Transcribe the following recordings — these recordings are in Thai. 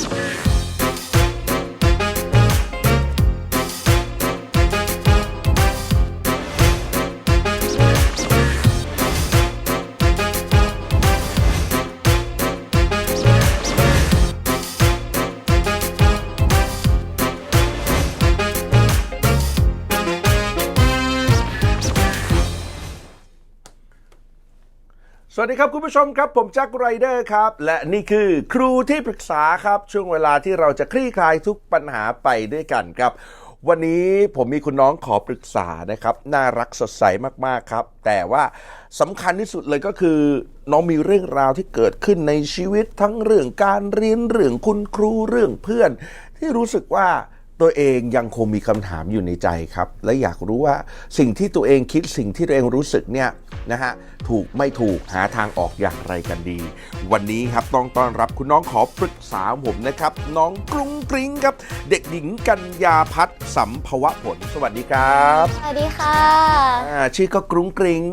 ส วัสดีครับคุณผู้ชมครับ ผมแจ็คไรเดอร์ครับ และนี่คือครูที่ปรึกษาครับ ช่วงเวลาที่เราจะคลี่คลายทุกปัญหาไปด้วยกันครับ วันนี้ผมมีคุณน้องขอปรึกษานะครับ น่ารักสดใสมากๆครับ แต่ว่าสำคัญที่สุดเลยก็คือ น้องมีเรื่องราวที่เกิดขึ้นในชีวิตทั้งเรื่องการเรียนเรื่องคุณครูเรื่องเพื่อน ที่รู้สึกว่า ตัวเองยังคงมีคำถามอยู่ในใจครับ และอยากรู้ว่าสิ่งที่ตัวเองคิดสิ่งที่ตัวเองรู้สึกเนี่ยนะฮะถูกไม่ถูกหาทางออกอย่างไรกันดี วันนี้ครับต้องต้อนรับคุณน้องขอปรึกษาผมนะครับ น้องกรุงกริ้งครับ เด็กหญิงกัญญาพัฒน์สัมภวะผล สวัสดีครับ สวัสดีค่ะอ่าชื่อก็กรุงกริ้ง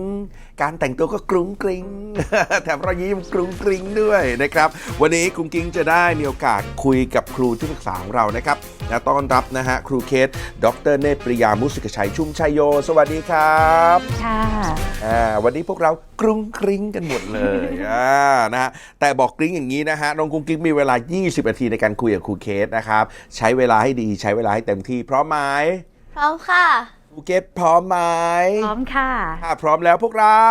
การแต่งตัวก็กรุงกริ้งแถมรอยยิ้มกรุงกริ้งด้วยนะครับวันนี้กรุงกริ้งจะได้มีโอกาสคุยกับครูที่ปรึกษาของเรานะครับและต้อนรับนะฮะครูเคส ดรเนตรปริยามุสิกชัยชุ่มชัยโย สวัสดีครับค่ะอ่าวันนี้พวกเรากรุงกริ้งกันหมดเลยอ่านะฮะแต่บอกกริ้งอย่างนี้นะฮะน้องกรุงกริ้งมีเวลา 20นาทีในการคุยกับครูเคสนะครับใช้เวลาให้ดีใช้เวลาให้เต็มที่พร้อมไหมพร้อมค่ะครู เคสพร้อมไหมพร้อมค่ะถ้าพร้อมแล้วพวกเรา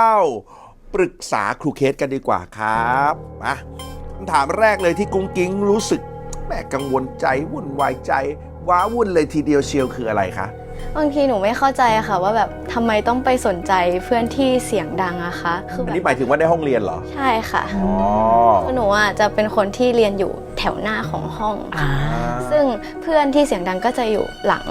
ปรึกษาครูเคสกันดีกว่าครับมาคำถามแรกเลยที่กุ้งกิ้งรู้สึกแหมกังวลใจวุ่นวายใจ ว้าวุ่นเลยทีเดียวเชียวคืออะไรคะบางทีหนูไม่เข้าใจอะค่ะ ว่าแบบทำไมต้องไปสนใจเพื่อนที่เสียงดังอะคะคืออันแบนี้บหมายถึงว่าในห้องเรียนเหรอ ใช่ค่ะอ๋อคือหนูอะจะเป็นคนที่เรียนอยู่แถวหน้าของห้องอ่าซึ่งเพื่อนที่เสียงดังก็จะอยู่หลัง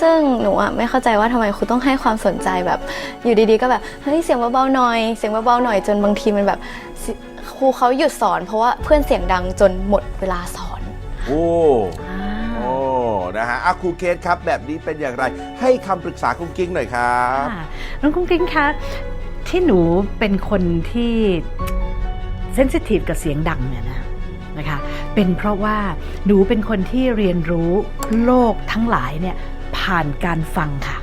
ซึ่งหนูอะไม่เข้าใจว่าทำไมครูต้องให้ความสนใจแบบ อยู่ดีๆ ก็แบบเฮ้ยเสียงเบาๆหน่อย เสียงเบาๆหน่อยจนบางทีมันแบบสิครูเขาหยุดสอน เพราะว่าเพื่อนเสียงดังจนหมดเวลาสอน โอ้โอ้นะฮะอะครูเคสครับแบบนี้เป็นอย่างไร ให้คำปรึกษากุ้งกิ้งหน่อยครับค่ะน้องกุ้งกิ้งคะที่หนูเป็นคนที่เซนซิทีฟกับเสียงดังเนี่ยนะนะคะเป็นเพราะว่าหนูเป็นคนที่เรียนรู้โลกทั้งหลายเนี่ย ผ่านการฟังค่ะ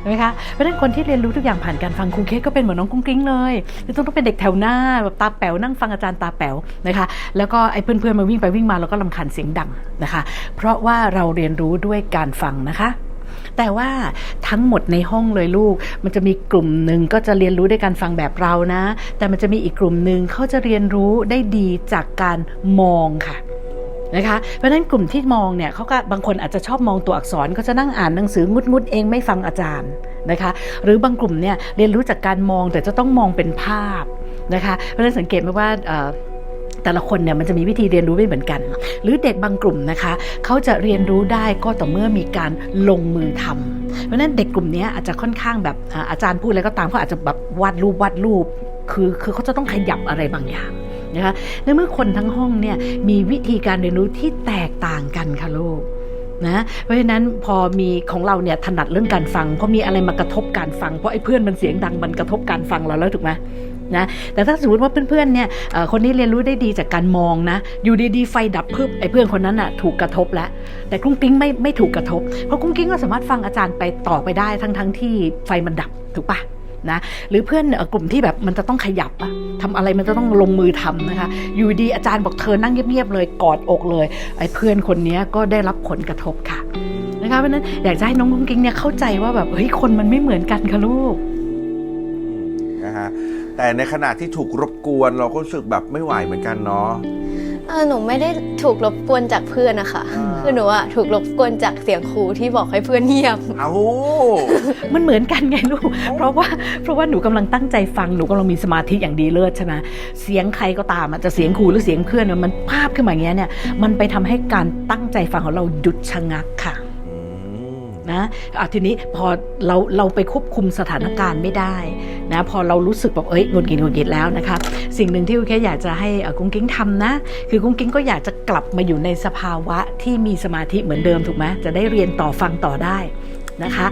ใช่ไหมคะเพราะฉะนั้นคนที่เรียนรู้ทุกอย่างผ่านการฟังครูเคสก็เป็นเหมือนน้องกุ้งกิ้งเลยคือต้องต้องเป็นเด็กแถวหน้าแบบตาแป๋วนั่งฟังอาจารย์ตาแป๋วนะคะ แล้วก็ไอ้เพื่อนๆมาวิ่งไปวิ่งมาเราก็ลำคาญเสียงดังนะคะ เพราะว่าเราเรียนรู้ด้วยการฟังนะคะแต่ว่าทั้งหมดในห้องเลยลูก มันจะมีกลุ่มหนึ่งก็จะเรียนรู้ด้วยการฟังแบบเรานะ แต่มันจะมีอีกกลุ่มหนึ่งเขาจะเรียนรู้ได้ดีจากการมองค่ะ นะคะ เพราะฉะนั้นกลุ่มที่มองเนี่ยเขาก็บางคนอาจจะชอบมองตัวอักษรก็จะนั่งอ่านหนังสืองุดงุดเองไม่ฟังอาจารย์นะคะ หรือบางกลุ่มเนี่ยเรียนรู้จากการมองแต่จะต้องมองเป็นภาพนะคะ เพราะฉะนั้นสังเกตไหมว่าแต่ละคนเนี่ยมันจะมีวิธีเรียนรู้ไม่เหมือนกัน หรือเด็กบางกลุ่มนะคะเขาจะเรียนรู้ได้ก็ต่อเมื่อมีการลงมือทำเพราะฉะนั้นเด็กกลุ่มนี้อาจจะค่อนข้างแบบอาจารย์พูดอะไรก็ตามเขาอาจจะแบบวาดรูปวาดรูปคือคือเขาจะต้องขยับอะไรบางอย่าง นะคะในเมื่อคนทั้งห้องเนี่ยมีวิธีการเรียนรู้ที่แตกต่างกันค่ะลูกนะเพราะฉะนั้นพอมีของเราเนี่ยถนัดเรื่องการฟังพอมีอะไรมากระทบการฟังเพราะไอ้เพื่อนมันเสียงดังมันกระทบการฟังเราแล้วถูกไหมนะแต่ถ้าสมมติว่าเพื่อนๆเนี่ยคนนี้เรียนรู้ได้ดีจากการมองนะ อยู่ดีๆไฟดับเพึบไอ้เพื่อนคนนั้นอะถูกกระทบแล้วแต่กุ้งกิ้งไม่ไม่ถูกกระทบเพราะกุ้งกิ้งก็สามารถฟังอาจารย์ไปต่อไปได้ทั้งๆที่ไฟมันดับถูกปะ นะหรือเพื่อนกลุ่มที่แบบมันจะต้องขยับอะทำอะไรมันจะต้องลงมือทำนะคะ อยู่ดีอาจารย์บอกเธอนั่งเงียบๆเลยกอดอกเลยไอ้เพื่อนคนนี้ก็ได้รับผลกระทบค่ะนะคะเพราะฉะนั้นอยากจะให้น้องกุ้งกิ้งเนี่ยเข้าใจว่าแบบเฮ้ยคนมันไม่เหมือนกันค่ะลูกนะฮะแต่ในขณะที่ถูกรบกวนเราก็รู้สึกแบบไม่ไหวเหมือนกันเนาะ เออหนูไม่ได้ถูกรบกวนจากเพื่อนนะคะอ่าคือหนูอะถูกรบกวนจากเสียงครูที่บอกให้เพื่อนเงียบ เอามันเหมือนกันไงลูก เพราะว่าเพราะว่าหนูกำลังตั้งใจฟังหนูกำลังมีสมาธิอย่างดีเลิศใช่ไหมเสียงใครก็ตามอะจะเสียงครูหรือเสียงเพื่อนอะมันภาพขึ้นมาอย่างเงี้ยเนี่ยมันไปทำให้การตั้งใจฟังของเราหยุดชะงักค่ะอืม นะอะทีนี้พอเราเราไปควบคุมสถานการณ์ไม่ได้นะพอเรารู้สึกแบบเอ้ยงุดหงิดหงุดหงิดแล้วนะคะสิ่งหนึ่งที่แค่อยากจะให้อ่อกุ้งกิ้งทำนะ คือกุ้งกิ้งก็อยากจะกลับมาอยู่ในสภาวะที่มีสมาธิเหมือนเดิมถูกไหมจะได้เรียนต่อฟังต่อได้นะคะ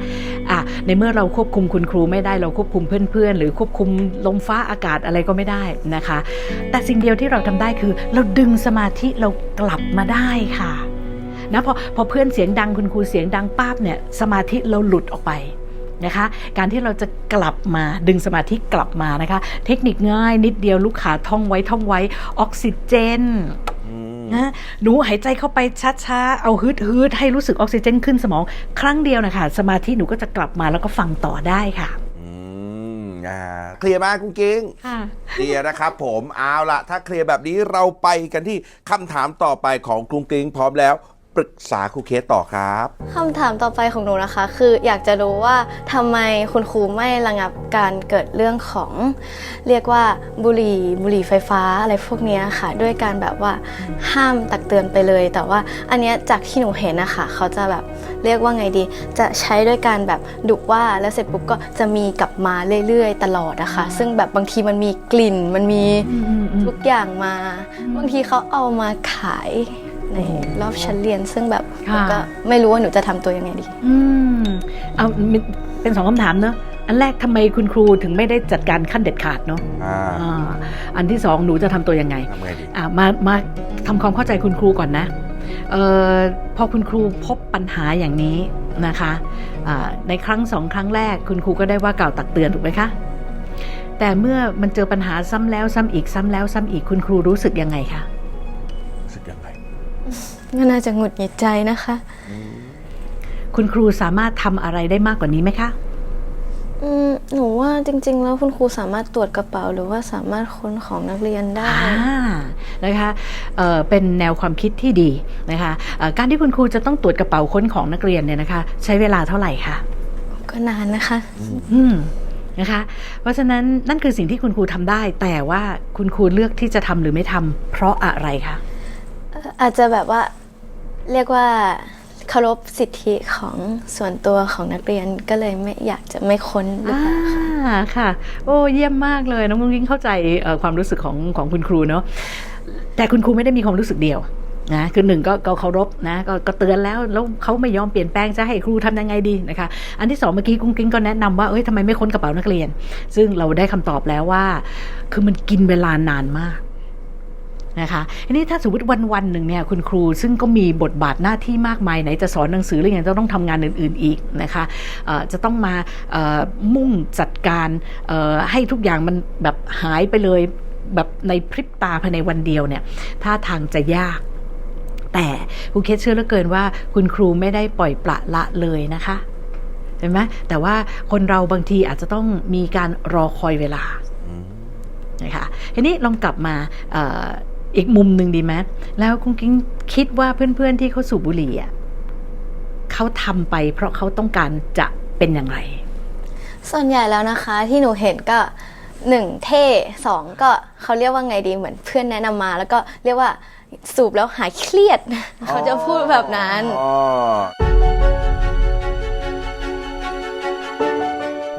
อะในเมื่อเราควบคุมคุณครูไม่ได้เราควบคุมเพื่อนๆ หรือควบคุมลมฟ้าอากาศอะไรก็ไม่ได้นะคะ แต่สิ่งเดียวที่เราทำได้คือ เราดึงสมาธิเรากลับมาได้ค่ะ นะพอพอเพื่อนเสียงดังคุณครูเสียงดังป้าบเนี่ยสมาธิเราหลุดออกไปนะคะการที่เราจะกลับมาดึงสมาธิกลับมานะคะ เทคนิคง่ายนิดเดียวลูกขาท่องไว้ท่องไว้ออกซิเจนอืมนะหนูหายใจเข้าไปช้าๆ เอาฮึดฮึดๆให้รู้สึกออกซิเจนขึ้นสมอง ครั้งเดียวนะคะสมาธิหนูก็จะกลับมาแล้วก็ฟังต่อได้ค่ะอืมอ่าเคลียร์มากกุ้งกิ้งค่ะเคลียร์นะครับผมเอาละถ้าเคลียร์แบบนี้เราไปกันที่คำถามต่อไปของกุ้งกิ้งพร้อมแล้ว ปรึกษาครูเคสต่อครับ คำถามต่อไปของหนูนะคะ คืออยากจะรู้ว่าทำไมคุณครูไม่ระงับการเกิดเรื่องของ เรียกว่าบุหรี่บุหรี่ไฟฟ้าอะไรพวกเนี้ยค่ะ ด้วยการแบบว่าห้ามตักเตือนไปเลย แต่ว่าอันเนี้ยจากที่หนูเห็นนะคะเขาจะแบบเรียกว่าไงดี จะใช้ด้วยการแบบดุว่าแล้วเสร็จปุ๊บก็จะมีกลับมาเรื่อยๆ ตลอดนะคะ ซึ่งแบบบางทีมันมีกลิ่นมันมีทุกอย่างมา บางทีเขาเอามาขาย ในรอบชั้นเรียน ซึ่งแบบหนูค่ะก็ไม่รู้ว่าหนูจะทำตัวยังไงดี อืมเอามีเป็นสองคำถามเนอะอันแรกทำไมคุณครูถึงไม่ได้จัดการขั้นเด็ดขาดเนาะอ่าอ่าอันที่สองหนูจะทำตัวยังไงทำไงดีอะมามาทำความเข้าใจคุณครูก่อนนะเออพอคุณครูพบปัญหาอย่างนี้นะคะอ่าในครั้งสองครั้งแรกคุณครูก็ได้ว่ากล่าวตักเตือนถูกไหมคะแต่เมื่อมันเจอปัญหาซ้ำแล้วซ้ำอีกซ้ำแล้วซ้ำอีกคุณครูรู้สึกยังไงคะรู้สึกยังไง ก็น่าจะหงุดหงิดใจนะคะ คุณครูสามารถทำอะไรได้มากกว่านี้ไหมคะ อืมหนูว่าจริง ๆ แล้วคุณครูสามารถตรวจกระเป๋า หรือว่าสามารถค้นของนักเรียนได้ อ่านะคะเอ่อเป็นแนวความคิดที่ดีนะคะเอ่อการที่คุณครูจะต้องตรวจกระเป๋าค้นของนักเรียนเนี่ยนะคะ ใช้เวลาเท่าไหร่คะ ก็นานนะคะ อืมนะคะ เพราะฉะนั้นนั่นคือสิ่งที่คุณครูทำได้ แต่ว่าคุณครูเลือกที่จะทำหรือไม่ทำเพราะอะไรคะ อาจจะแบบว่าเรียกว่าเคารพสิทธิของส่วนตัวของนักเรียนก็เลยไม่อยากจะไม่ค้นหรือเปล่าคะค่ะ โอ้เยี่ยมมากเลยน้องกุ้งกิ้งเข้าใจเอ่อความรู้สึกของของคุณครูเนาะแต่คุณครูไม่ได้มีความรู้สึกเดียวนะคือหนึ่งก็ก็เคารพนะก็ก็เตือนแล้วแล้วเขาไม่ยอมเปลี่ยนแปลงจะให้ครูทำยังไงดีนะคะ อันที่สองเมื่อกี้กุ้งกิ้งก็แนะนำว่าเอ้ยทำไมไม่ค้นกระเป๋านักเรียน ซึ่งเราได้คำตอบแล้วว่า คือมันกินเวลานานมาก นะคะทีนี้ถ้าสมมติวันวันๆหนึ่งเนี่ยคุณครูซึ่งก็มีบทบาทหน้าที่มากมายไหนจะสอนหนังสือหรือยังจะต้องทำงานอื่น ๆอีกนะคะเอ่อจะต้องมาเอ่อมุ่งจัดการเอ่อให้ทุกอย่างมันแบบหายไปเลยแบบในพริบตาภายในวันเดียวเนี่ยท่าทางจะยากแต่ครูเคสเชื่อเหลือเกินว่าคุณครูไม่ได้ปล่อยปละละเลยนะคะเห็นไหมแต่ว่าคนเราบางทีอาจจะต้องมีการรอคอยเวลาอืมนะคะทีนี้ลองกลับมาเอออีกมุมหนึ่งดีไหมแล้วคุณกิ้งคิดว่าเพื่อนๆที่เขาสูบบุหรี่อะเขาทำไปเพราะเขาต้องการจะเป็นอย่างไร ส่วนใหญ่แล้วนะคะที่หนูเห็นก็หนึ่งเท่สองก็เขาเรียกว่าไงดีเหมือนเพื่อนแนะนำมา แล้วก็เรียกว่าสูบแล้วหายเครียด เขาจะพูดแบบนั้น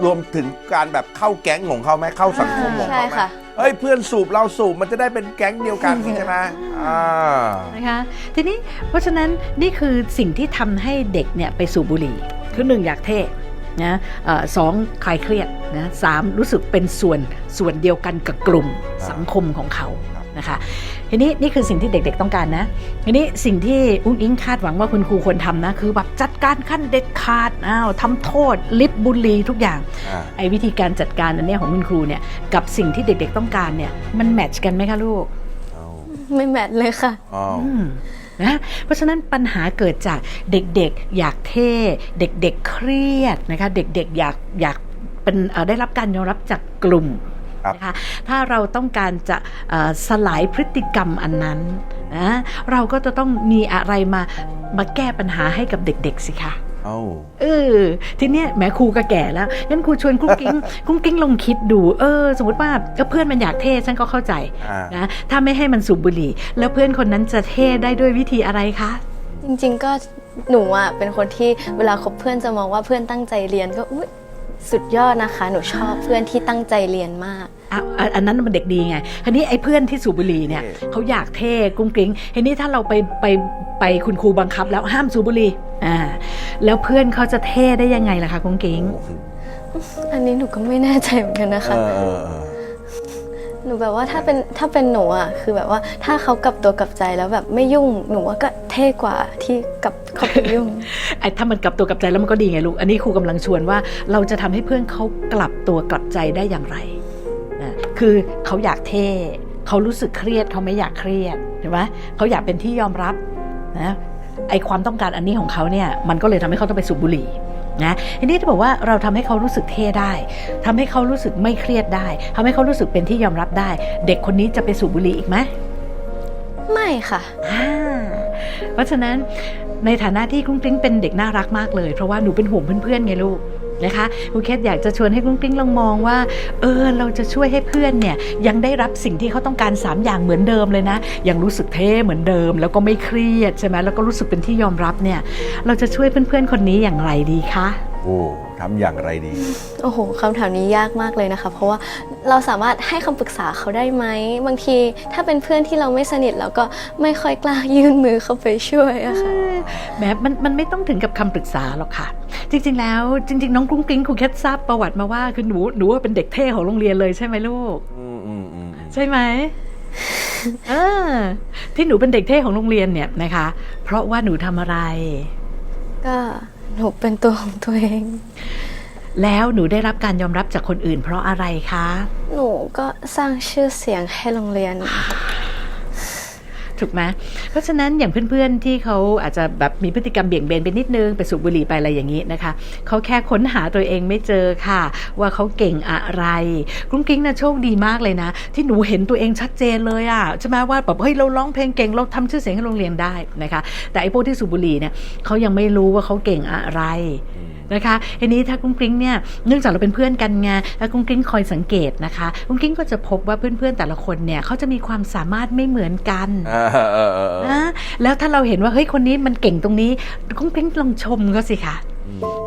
รวมถึงการแบบเข้าแก๊งของเขาไหมเข้าสังคมของใช่เขาไหมค่ะ เอ้ยเพื่อนสูบเราสูบมันจะได้เป็นแก๊งเดียวกันใช่ไหมอ่า นะคะทีนี้เพราะฉะนั้นนี่คือสิ่งที่ทำให้เด็กเนี่ยไปสูบบุหรี่คือหนึ่งอยากเท่นะเอ่อสองคลายเครียดนะสามรู้สึกเป็นส่วนส่วนเดียวกันกับกลุ่มสังคมของเขาครับ นะคะ ทีนี้นี่คือสิ่งที่เด็กๆต้องการนะ ทีนี้สิ่งที่อุ้งอิงคาดหวังว่าคุณครูควรทำนะ คือแบบจัดการขั้นเด็ดขาดอ้าวทำโทษลิบบุหรี่ทุกอย่างอ่าไอ้วิธีการจัดการอันเนี้ยของคุณครูเนี่ยกับสิ่งที่เด็กๆต้องการเนี่ยมันแมทช์กันไหมคะลูกเอาไม่แมทเลยค่ะเอาอืมนะเพราะฉะนั้นปัญหาเกิดจากเด็กๆ อยากเท่ เด็กๆ เครียดนะคะ เด็กๆ อยากอยากเป็นเอ่อได้รับการยอมรับจากกลุ่มครับ นะคะถ้าเราต้องการจะเอ่อสลายพฤติกรรมอันนั้นนะเราก็จะต้องมีอะไรมามาแก้ปัญหาให้กับเด็ก ๆ สิคะเอาเออทีเนี้ยแหมครูก็แก่แล้วงั้นครูชวนกุ้งกิ้งกุ้งกิ้งลองคิดดูเออ สมมติว่าก็เพื่อนมันอยากเท่ฉันก็เข้าใจอ่านะถ้าไม่ให้มันสูบบุหรี่ แล้วเพื่อนคนนั้นจะเท่ได้ด้วยวิธีอะไรคะจริงๆก็หนูอะเป็นคนที่เวลาคบเพื่อนจะมองว่าเพื่อนตั้งใจเรียนก็อุ๊ย สุดยอดนะคะ หนูชอบเพื่อนที่ตั้งใจเรียนมาก อะอะอันนั้นมันเด็กดีไงทีนี้ไอ้เพื่อนที่สูบบุหรี่เนี่ยเท่เขาอยากเท่กุ้งกริ้งทีนี้ถ้าเราไปไปไปคุณครูบังคับ แล้วห้ามสูบบุหรี่อ่าแล้วเพื่อนเขาจะเท่ได้ยังไงล่ะคะกุ้งกริ้งอันนี้หนูก็ไม่แน่ใจเหมือนกันนะคะ เออเออเออ หนูแบบว่าถ้าเป็นถ้าเป็นหนูอะคือแบบว่าถ้าเขากลับตัวกลับใจแล้วแบบไม่ยุ่งหนูว่าก็เท่กว่าที่กลับเขาไปยุ่งไอ้ถ้ามันกลับตัวกลับใจแล้วมันก็ดีไงลูกอันนี้ครูกำลังชวนว่าเราจะทำให้เพื่อนเขากลับตัวกลับใจได้อย่างไรนะคือเขาอยากเท่เขารู้สึกเครียดเขาไม่อยากเครียดเห็นไหมเขาอยากเป็นที่ยอมรับนะไอความต้องการอันนี้ของเขาเนี่ยมันก็เลยทำให้เขาต้องไปสูบบุหรี่ นะทีนี้จะบอกว่าเราทำให้เขารู้สึกเท่ได้ทำให้เขารู้สึกไม่เครียดได้ทำให้เขารู้สึกเป็นที่ยอมรับได้ เด็กคนนี้จะไปสูบบุหรี่อีกไหมไม่ค่ะอ่าเพราะฉะนั้นในฐานะที่กุ้งกริ้งเป็นเด็กน่ารักมากเลย เพราะว่าหนูเป็นห่วงเพื่อนๆไงลูก นะคะครูเคสอยากจะชวนให้กุ้งกริ้งลองมองว่า เออเราจะช่วยให้เพื่อนเนี่ยยังได้รับสิ่งที่เขาต้องการ 3 อย่างเหมือนเดิมเลยนะ ยังรู้สึกเท่เหมือนเดิม แล้วก็ไม่เครียดใช่ไหมแล้วก็รู้สึกเป็นที่ยอมรับเนี่ย เราจะช่วยเพื่อนๆคนนี้อย่างไรดีคะโอ้ทำอย่างไรดี โอ้โหคำถามนี้ยากมากเลยนะคะ เพราะว่า เราสามารถให้คำปรึกษาเขาได้ไหม บางทีถ้าเป็นเพื่อนที่เราไม่สนิทเราก็ไม่ค่อยกล้ายื่นมือเข้าไปช่วยอะค่ะแม้มันมันไม่ต้องถึงกับคำปรึกษาหรอกค่ะ จริง ๆ แล้วจริง ๆ น้องกุ้งกริ้งครูแคททราบประวัติมาว่าคือหนูหนูว่าเป็นเด็กเท่ของโรงเรียนเลยใช่ไหมลูกอืมอืมอืมใช่ไหมเออที่หนูเป็นเด็กเท่ของโรงเรียนเนี่ยนะคะ เพราะว่าหนูทำอะไร ก็หนูเป็นตัวของตัวเอง แล้วหนูได้รับการยอมรับจากคนอื่นเพราะอะไรคะ หนูก็สร้างชื่อเสียงให้โรงเรียน ถูกไหมเพราะฉะนั้นอย่างเพื่อนๆที่เขาอาจจะแบบมีพฤติกรรมเบี่ยงเบนไปนิดนึงไปสูบบุหรี่ไปอะไรอย่างนี้นะคะเขาแค่ค้นหาตัวเองไม่เจอค่ะ ว่าเขาเก่งอะไรกุ้งกิ้งนะโชคดีมากเลยนะ ที่หนูเห็นตัวเองชัดเจนเลยอะใช่ไหมว่าแบบเฮ้ยเราร้องเพลงเก่งเราทำชื่อเสียงให้โรงเรียนได้นะคะแต่ไอ้พวกที่สูบบุหรี่เนี่ยเขายังไม่รู้ว่าเขาเก่งอะไรนะคะทีนี้ถ้ากุ้งกริ้งเนี่ยเนื่องจากเราเป็นเพื่อนกันไงแล้วกุ้งกริ้งคอยสังเกตนะคะกุ้งกริ้งก็จะพบว่าเพื่อนๆแต่ละคนเนี่ยเขาจะมีความสามารถไม่เหมือนกันเออนะแล้วถ้าเราเห็นว่าเฮ้ยคนนี้มันเก่งตรงนี้กุ้องลองชมเขาสิคะ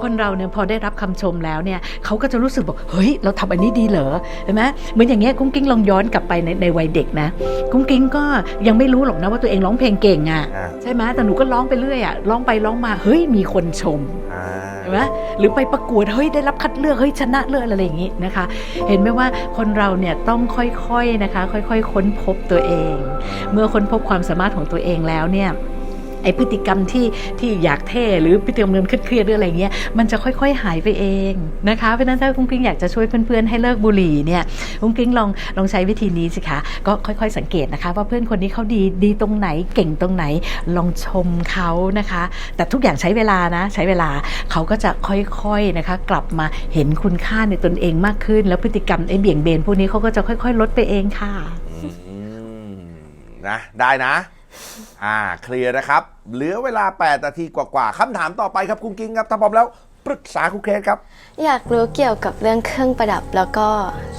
คนเราเนี่ยพอได้รับคำชมแล้วเนี่ยเขาก็จะรู้สึกบอกเฮ้ย เราทำอันนี้ดีเหรอเห็นไหมเหมือนอย่างเงี้ยกุ้งกิ้งลองย้อนกลับไปในในวัยเด็กนะ กุ้งกิ้งก็ยังไม่รู้หรอกนะว่าตัวเองร้องเพลงเก่งอะอ่าใช่ไหมแต่หนูก็ร้องไปเรื่อยอะร้องไปร้องมาเฮ้ยมีคนชมอ่าเห็นไหมหรือไปประกวดเฮ้ยได้รับคัดเลือกเฮ้ยชนะเลิศอะไรอย่างนี้นะคะ เห็นไหมว่าคนเราเนี่ยต้องค่อยๆนะคะ ค่อย ๆ ค้นพบตัวเอง เมื่อค้นพบความสามารถของตัวเองแล้วเนี่ย ไอพฤติกรรมที่ที่อยากเท่หรือพฤติกรรมเดิมเครียดหรืออะไรเงี้ยมันจะค่อยๆหายไปเองนะคะเพราะนั้นถ้าคุณกิ้งอยากจะช่วยเพื่อนๆให้เลิกบุหรี่เนี่ยคุณกิ้งลองลองใช้วิธีนี้สิคะก็ค่อยๆ สังเกตนะคะ ว่าเพื่อนคนนี้เขาดีดีตรงไหนเก่งตรงไหนลองชมเขานะคะ แต่ทุกอย่างใช้เวลานะ ใช้เวลาเขาก็จะค่อยๆนะคะ กลับมาเห็นคุณค่าในตนเองมากขึ้น แล้วพฤติกรรมไอ้เบี่ยงเบนพวกนี้เขาก็จะค่อย ๆ ลดไปเองค่ะอืมนะได้นะ อ่าเคลียร์นะครับ เหลือเวลา 8 นาทีกว่าๆคำถามต่อไปครับคุณกิ้งครับถ้าพร้อมแล้วปรึกษาคุณเคสครับ อยากรู้เกี่ยวกับเรื่องเครื่องประดับแล้วก็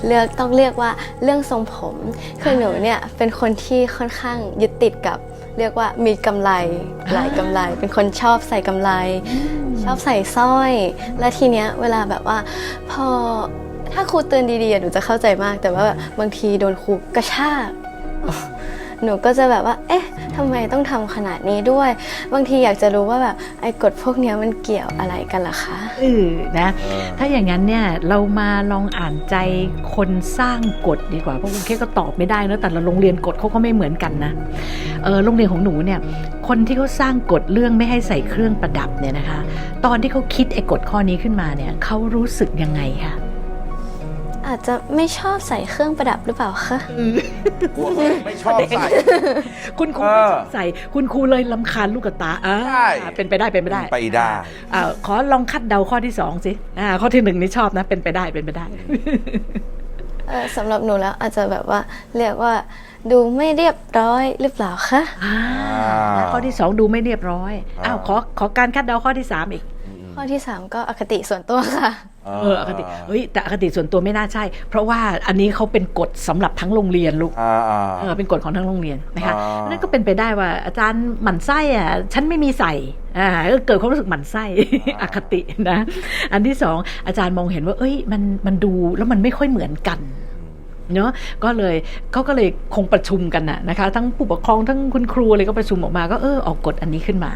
เลือกต้องเรียกว่าเรื่องทรงผมคือหนูเนี่ยเป็นคนที่ค่อนข้างยึดติดกับ เรียกว่ามีกำไรหลายกำไร เป็นคนชอบใส่กำไร ชอบใส่สร้อย และทีเนี้ยเวลาแบบว่า พอถ้าครูเตือนดีๆอะหนูจะเข้าใจมาก แต่ว่าแบบบางทีโดนครูกระชาก หนูก็จะแบบว่า เอ๊ะทำไมต้องทำขนาดนี้ด้วย บางทีอยากจะรู้ว่าแบบไอ้กฎพวกเนี้ยมันเกี่ยวอะไรกันล่ะคะเออนะ ถ้าอย่างนั้นเนี่ยเรามาลองอ่านใจคนสร้างกฎดีกว่าเพราะคุณเคก็ตอบไม่ได้นะแต่ละโรงเรียนกฎเขาก็ไม่เหมือนกันนะเออโรงเรียนของหนูเนี่ยคนที่เขาสร้างกฎเรื่องไม่ให้ใส่เครื่องประดับเนี่ยนะคะ ตอนที่เขาคิดไอ้กฎข้อนี้ขึ้นมาเนี่ยเขารู้สึกยังไงคะ อาจจะไม่ชอบใส่เครื่องประดับหรือเปล่าคะกลัวไม่ชอบใส่ คุณครูเออไม่ชอบใส่คุณครูเลยลำคาญลูกกระตาอ่าใช่ เป็นไปได้เป็นไปได้ไปได้ อ่าขอลองคัดเดาข้อที่สองสิอ่าข้อที่หนึ่งนี่ชอบนะ เป็นไปได้เป็นไปได้ เออสำหรับหนูแล้วอาจจะแบบว่าเรียกว่าดูไม่เรียบร้อยหรือเปล่าคะ อ่าแล้วข้อที่สองดูไม่เรียบร้อยอ้าวขอขอการคาดเดาข้อที่สามอีก ข้อที่ 3 ก็อคติส่วนตัวค่ะอ่า เอออคติเฮ้ยแต่อคติส่วนตัวไม่น่าใช่ เพราะว่าอันนี้เขาเป็นกฎสำหรับทั้งโรงเรียนลูกอ่าอ่าเออเป็นกฎของทั้งโรงเรียนนะคะอ่านั่นก็เป็นไปได้ว่าอาจารย์หมั่นไส้อะฉันไม่มีใส่อ่าก็เกิดความรู้สึกหมั่นไส้อคตินะ อันที่สองอาจารย์มองเห็นว่า เอ้ยมันมันดูแล้วมันไม่ค่อยเหมือนกันเนาะก็เลยเขาก็เลยคงประชุมกันน่ะนะคะ ทั้งผู้ปกครองทั้งคุณครูอะไรก็ประชุมออกมาก็เออออกกฎอันนี้ขึ้นมา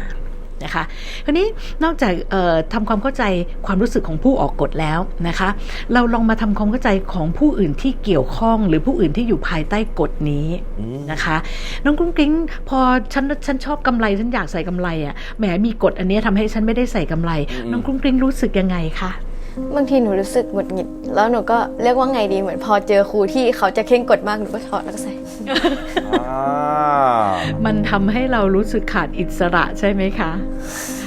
นะคะคราวนี้นอกจากเอ่อทำความเข้าใจความรู้สึกของผู้ออกกฎแล้วนะคะ เราลองมาทำความเข้าใจของผู้อื่นที่เกี่ยวข้องหรือผู้อื่นที่อยู่ภายใต้กฎนี้อืมนะคะ น้องกรุ้งกริ้งพอฉันฉันชอบกำไรฉันอยากใส่กำไรอะแหมมีกฎอันเนี้ยทำให้ฉันไม่ได้ใส่กำไร น้องกรุ้งกริ้งรู้สึกยังไงคะ บางทีหนูรู้สึกหงุดหงิด แล้วหนูก็เรียกว่าไงดีเหมือนพอเจอครูที่เขาจะเข่งกฎมากหนูก็ถอดแล้วก็ใส่ อ่ามันทำให้เรารู้สึกขาดอิสระใช่ไหมคะ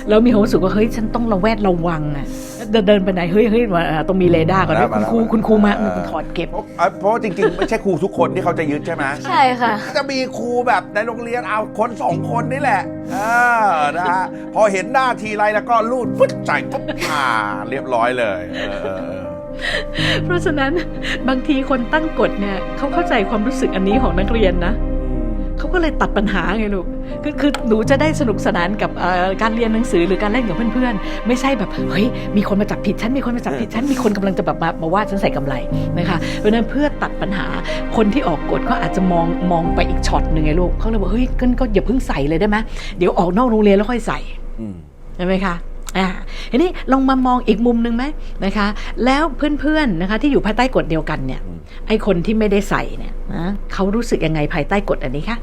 แล้วมีความรู้สึกว่าเฮ้ยฉันต้องระแวดระวังอะ เดินเดินไปไหนเฮ้ยเฮ้ยมาอ่าต้องมีเรดาร์ก่อนนะคุณครูคุณครูมาถอดเก็บ เพราะอะเพราะว่าจริงๆ ไม่ใช่ครูทุกคนที่เขาจะยึดใช่ไหมใช่ค่ะ จะมีครูแบบในโรงเรียนเอาคนสองคนนี่แหละเออนะฮะพอเห็นหน้าทีไรแล้วก็ลูดฟึดใส่ปุ๊บอ่าเรียบร้อยเลยเออเออเออเพราะฉะนั้นบางทีคนตั้งกฎเนี่ยเขาเข้าใจความรู้สึกอันนี้ของนักเรียนนะ เขาก็เลยตัดปัญหาไงลูกคือคือหนูจะได้สนุกสนานกับเอ่อการเรียนหนังสือหรือการเล่นกับเพื่อนๆ ไม่ใช่แบบเฮ้ยมีคนมาจับผิดฉันมีคนมาจับผิดฉันมีคนกำลังจะแบบมามาว่าฉันใส่กำไรนะคะเพราะฉะนั้นเพื่อตัดปัญหาคนที่ออกกฎก็อาจจะมองมองไปอีกช็อตหนึ่งไงลูกเขาเลยบอกเฮ้ยก็ก็อย่าเพิ่งใส่เลยได้ไหมเดี๋ยวออกนอกโรงเรียนแล้วค่อยใส่อืมใช่ไหมคะอ่า ทีนี้ลองมามองอีกมุมหนึ่งไหมนะคะ แล้วเพื่อนๆนะคะ ที่อยู่ภายใต้กฎเดียวกันเนี่ยอืมไอคนที่ไม่ได้ใส่เนี่ยนะเขารู้สึกยังไงภายใต้กฎอันนี้คะ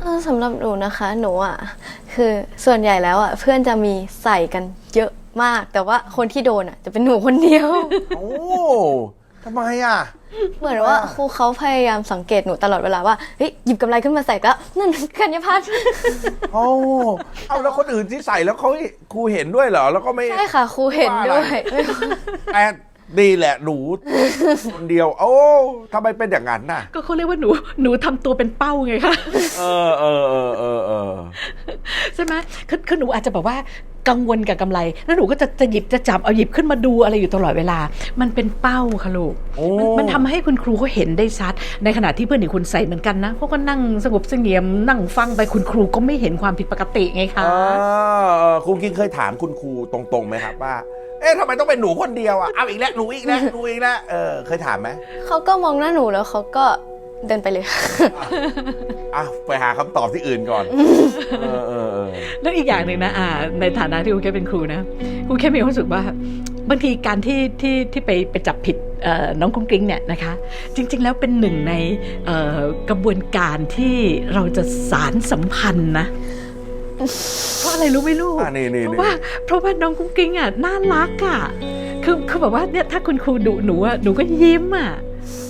เออสำหรับหนูนะคะหนูอะคือส่วนใหญ่แล้วอะเพื่อนจะมีใส่กันเยอะมาก แต่ว่าคนที่โดนอะจะเป็นหนูคนเดียว โอ้ ทำไมอะ เหมือนว่าครูเขาพยายามสังเกตหนูตลอดเวลาว่าเฮ้ยหยิบกำไรขึ้นมาใส่ก็นั่นกัญญาพัฒน์โอ้เอาแล้วคนอื่นที่ใส่แล้วเขาครูเห็นด้วยเหรอ แล้วก็ไม่ใช่ค่ะครูเห็นด้วยแต่ดีแหละหนูคนเดียว โอ้ทำไมเป็นอย่างนั้นน่ะ ก็เขาเรียกว่าหนูหนูทำตัวเป็นเป้าไงคะเออเออเออเออเออใช่ไหมคือคือหนูอาจจะแบบว่า กังวลกับกำไร แล้วหนูก็จะจะหยิบจะจับเอาหยิบขึ้นมาดูอะไรอยู่ตลอดเวลา มันเป็นเป้าค่ะลูกโอ้มันมันทำให้คุณครูเขาเห็นได้ชัด ในขณะที่เพื่อนอีกคนใส่เหมือนกันนะเขาก็นั่งสงบเสงี่ยมนั่งฟังไปคุณครูก็ไม่เห็นความผิดปกติไงคะอ่าครูกิงเคยถามคุณครูตรงๆไหมครับว่าเอ๊ะทำไมต้องเป็นหนูคนเดียวอะเอาอีกแล้วหนูอีกแล้วหนูอีกแล้วเออเคยถามไหมเขาก็มองหน้าหนูแล้วเขาก็ เดินไปเลยอะไปหาคำตอบที่อื่นก่อนเออเออเออแล้วอีกอย่างหนึ่งนะอ่า ในฐานะที่ครูแค่เป็นครูนะครูแค่มีความรู้สึกว่าบางทีการที่ที่ที่ไปไปจับผิดเอ่อน้องกุ้งกริ้งเนี่ยนะคะ จริง ๆ แล้วเป็นหนึ่งในเอ่อกระบวนการที่เราจะสารสัมพันธ์นะเพราะอะไรรู้ไหมลูกอะนี่นี่เพราะนี่ว่าเพราะว่าน้องกุ้งกริ้งอะน่ารักอะคือคือแบบว่าเนี่ยถ้าคุณครูดุหนูอะหนูก็ยิ้มอะ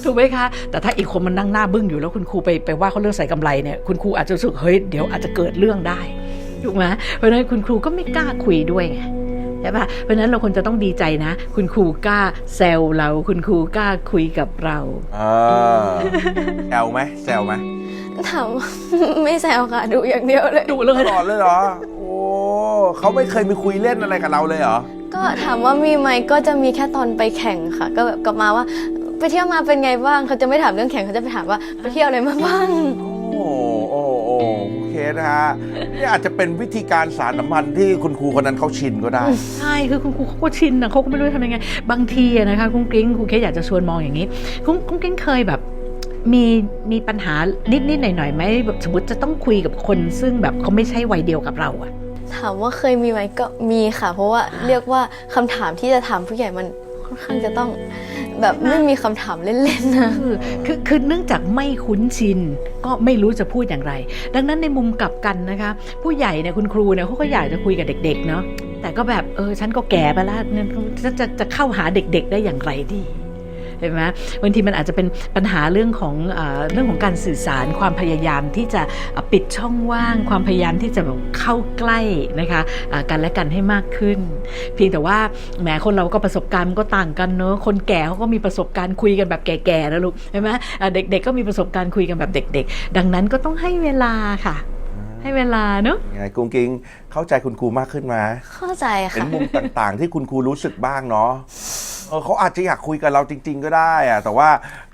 ถูกไหมคะ แต่ถ้าอีกคนมันนั่งหน้าบึ้งอยู่แล้วคุณครูไปไปว่าเขาเรื่องใส่กำไรเนี่ยคุณครูอาจจะรู้สึกเฮ้ยเดี๋ยวอาจจะเกิดเรื่องได้ถูกไหมเพราะฉะนั้นคุณครูก็ไม่กล้าคุยด้วยไงใช่ปะเพราะฉะนั้นเราควรจะต้องดีใจนะ คุณครูกล้าแซวเรา คุณครูกล้าคุยกับเราอ่าแซวไหมแซวไหมถามว่าไม่แซวค่ะดูอย่างเดียวเลยดุเลยตลอดเลยเหรอโอ้เขาไม่เคยมีคุยเล่นอะไรกับเราเลยเหรอก็ถามว่ามีไหมก็จะมีแค่ตอนไปแข่งค่ะ ก็แบบกลับมาว่า ไปเที่ยวมาเป็นไงบ้างเขาจะไม่ถามเรื่องแข่งเขาจะไปถามว่าไปเที่ยวอะไรมาบ้าง โอ้โอ้โอ้โอเคนะฮะนี่อาจจะเป็นวิธีการสารสัมพันธ์ที่คุณครูคนนั้นเขาชินก็ได้ ใช่คือคุณครูเขาก็ชินนะเขาก็ไม่รู้จะทำยังไง บางทีอะนะคะคุณกริ้งครูแค่อยากจะชวนมองอย่างนี้ คุณคุณกริ้งเคยแบบมีมีปัญหานิดนิดหน่อยหน่อยๆไหมแบบสมมติจะต้องคุยกับคน ซึ่งแบบเขาไม่ใช่วัยเดียวกับเราอะถามว่าเคยมีไหมก็มีค่ะ เพราะว่าเรียกว่าคำถามที่จะถามผู้ใหญ่มันค่อนข้างจะต้อง แบบไม่มีคำถามเล่นๆนะคือคือเนื่องจากไม่คุ้นชิน ก็ไม่รู้จะพูดอย่างไร ดังนั้นในมุมกลับกันนะคะ ผู้ใหญ่เนี่ยคุณครูเนี่ยเขาก็อยากจะคุยกับเด็ก ๆ เนาะแต่ก็แบบเออฉันก็แก่ไปแล้วนี่ยจะจะจะเข้าหาเด็ก ๆ ได้อย่างไรดี เห็นไหมบางทีมันอาจจะเป็นปัญหาเรื่องของเออเรื่องของการสื่อสารความพยายามที่จะเอ่อปิดช่องว่าง ความพยายามที่จะแบบเข้าใกล้นะคะอ่ากันและกันให้มากขึ้น เพียงแต่ว่าแหมคนเราก็ประสบการณ์มันก็ต่างกันเนอะคนแก่เขาก็มีประสบการณ์คุยกันแบบแก่ๆนะลูกใช่ไหมอ่าเด็กๆก็มีประสบการณ์คุยกันแบบเด็ก ๆ ดังนั้นก็ต้องให้เวลาค่ะให้เวลาเนอะไงกุ้งกิ้งเข้าใจคุณครูมากขึ้นไหมา เข้าใจเห็นค่ะมุมต่างๆ ที่คุณครูรู้สึกบ้างเนาะ เออเขาอาจจะอยากคุยกับเราจริง ๆ ก็ได้อะแต่ว่า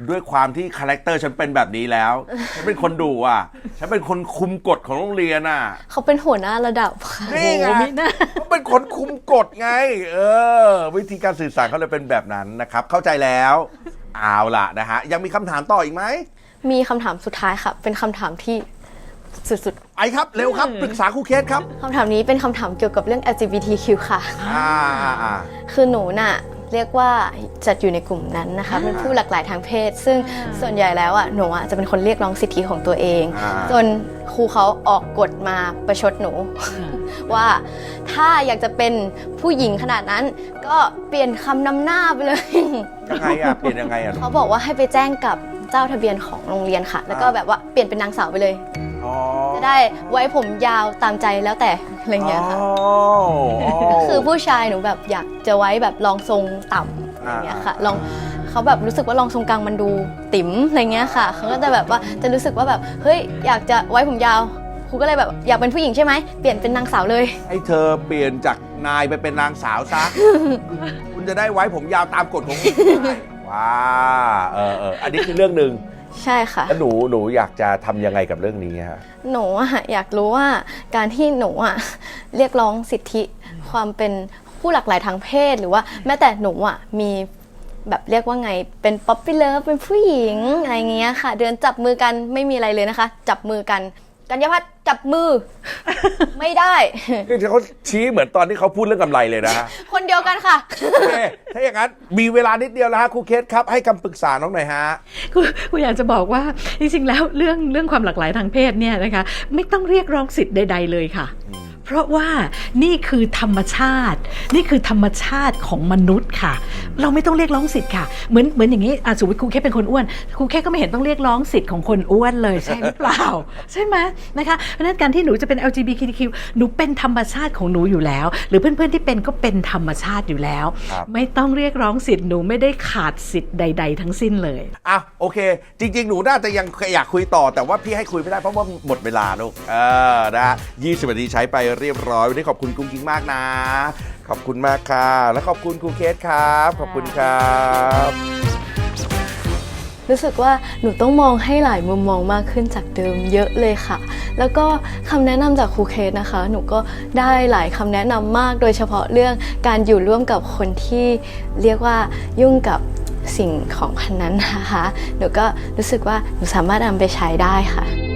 ด้วยความที่คาแรคเตอร์ฉันเป็นแบบนี้แล้ว ฉันเป็นคนดุอะ ฉันเป็นคนคุมกฎของโรงเรียนอะ เขาเป็นหัวหน้าระดับค่ะนี่ไงโอ้โหมิน่าเขาเป็นคนคุมกฎไง เออ วิธีการสื่อสารเขาเลยเป็นแบบนั้นนะครับ เข้าใจแล้วเอาล่ะนะฮะ ยังมีคำถามต่ออีกไหม มีคำถามสุดท้ายค่ะ เป็นคำถามที่สุดไอครับ เร็วครับปรึกษาครูเคสครับ ๆคำถามนี้เป็นคำถามเกี่ยวกับเรื่อง LGBTQ ค่ะ อ่าอ่าอ่า คือหนูน่ะ เรียกว่าจัดอยู่ในกลุ่มนั้นนะคะเป็นผู้หลากหลายทางเพศ ซึ่งส่วนใหญ่แล้วอะหนูอะจะเป็นคนเรียกร้องสิทธิของตัวเองอ่าจนครูเขาออกกฎมาประชดหนู ว่าถ้าอยากจะเป็นผู้หญิงขนาดนั้น ก็เปลี่ยนคำนำหน้าไปเลยยังไงอะเปลี่ยนยังไงอะเขาบอกว่าให้ไปแจ้งกับเจ้าทะเบียนของโรงเรียนค่ะ แล้วก็แบบว่าเปลี่ยนเป็นนางสาวไปเลยอ๋อ จะได้ไว้ผมยาวตามใจแล้วแต่อะไรเงี้ยค่ะอ๋อก็คือผู้ชายหนูแบบอยากจะไว้แบบรองทรงต่ำอะไรเงี้ยค่ะอ่าลองเขาแบบรู้สึกว่ารองทรงกลางมันดูติ๋มอะไรเงี้ยค่ะเขาก็จะแบบว่าจะรู้สึกว่าแบบเฮ้ยอยากจะไว้ผมยาวครูก็เลยแบบอยากเป็นผู้หญิงใช่ไหมเปลี่ยนเป็นนางสาวเลย ให้เธอเปลี่ยนจากนายไปเป็นนางสาวซะคุณจะได้ไว้ผมยาวตามกฎของคุณได้ว้าเออเอออันนี้คือเรื่องหนึ่ง ใช่ค่ะ แล้วหนูหนูอยากจะทำยังไงกับเรื่องนี้ฮะ หนูอะอยากรู้ว่าการที่หนูอะเรียกร้องสิทธิความเป็นผู้หลากหลายทางเพศ หรือว่าแม้แต่หนูอะมีแบบเรียกว่าไงเป็นป๊อปปี้เลิฟเป็นผู้หญิงอะไรเงี้ยค่ะ เดินจับมือกันไม่มีอะไรเลยนะคะ จับมือกัน กัญญาพัฒน์จับมือ ไม่ได้ นี่เขาชี้เหมือนตอนที่เขาพูดเรื่องกำไรเลยนะฮะ คนเดียวกันค่ะ โอเคถ้าอย่างนั้นมีเวลานิดเดียวแล้วฮะครูเคสครับ ให้คำปรึกษาน้องหน่อยฮะกูกูอยากจะบอกว่าจริงๆแล้วเรื่องเรื่องความหลากหลายทางเพศเนี่ยนะคะ ไม่ต้องเรียกร้องสิทธิ์ใด ๆ เลยค่ะ เพราะว่านี่คือธรรมชาติ นี่คือธรรมชาติของมนุษย์ค่ะ เราไม่ต้องเรียกร้องสิทธิ์ค่ะ เหมือนเหมือนอย่างนี้อะสมมติครูแค่เป็นคนอ้วนครูแค่ก็ไม่เห็นต้องเรียกร้องสิทธิ์ของคนอ้วนเลยใช่หรือเปล่า ใช่ไหมนะคะเพราะฉะนั้นการที่หนูจะเป็น LGBTQ หนูเป็นธรรมชาติของหนูอยู่แล้ว หรือเพื่อนๆที่เป็นก็เป็นธรรมชาติอยู่แล้วครับไม่ต้องเรียกร้องสิทธิ์หนูไม่ได้ขาดสิทธิ์ใด ๆ ทั้งสิ้นเลยอะโอเค จริง ๆ หนูน่าจะยังอยากคุยต่อ แต่ว่าพี่ให้คุยไม่ได้เพราะว่าหมดเวลาลูกเออนะฮะยี่สิบนาทีใช้ไปเรียบร้อยวันนี้ขอบคุณกุ้งกิ้งมากนะ ขอบคุณมากค่ะ และขอบคุณครูเคสครับ ขอบคุณครับ รู้สึกว่าหนูต้องมองให้หลายมุมมองมากขึ้นจากเดิมเยอะเลยค่ะ แล้วก็คำแนะนำจากครูเคสนะคะ หนูก็ได้หลายคำแนะนำมาก โดยเฉพาะเรื่องการอยู่ร่วมกับคนที่เรียกว่ายุ่งกับสิ่งของพันนั้นนะคะ หนูก็รู้สึกว่าหนูสามารถนำไปใช้ได้ค่ะ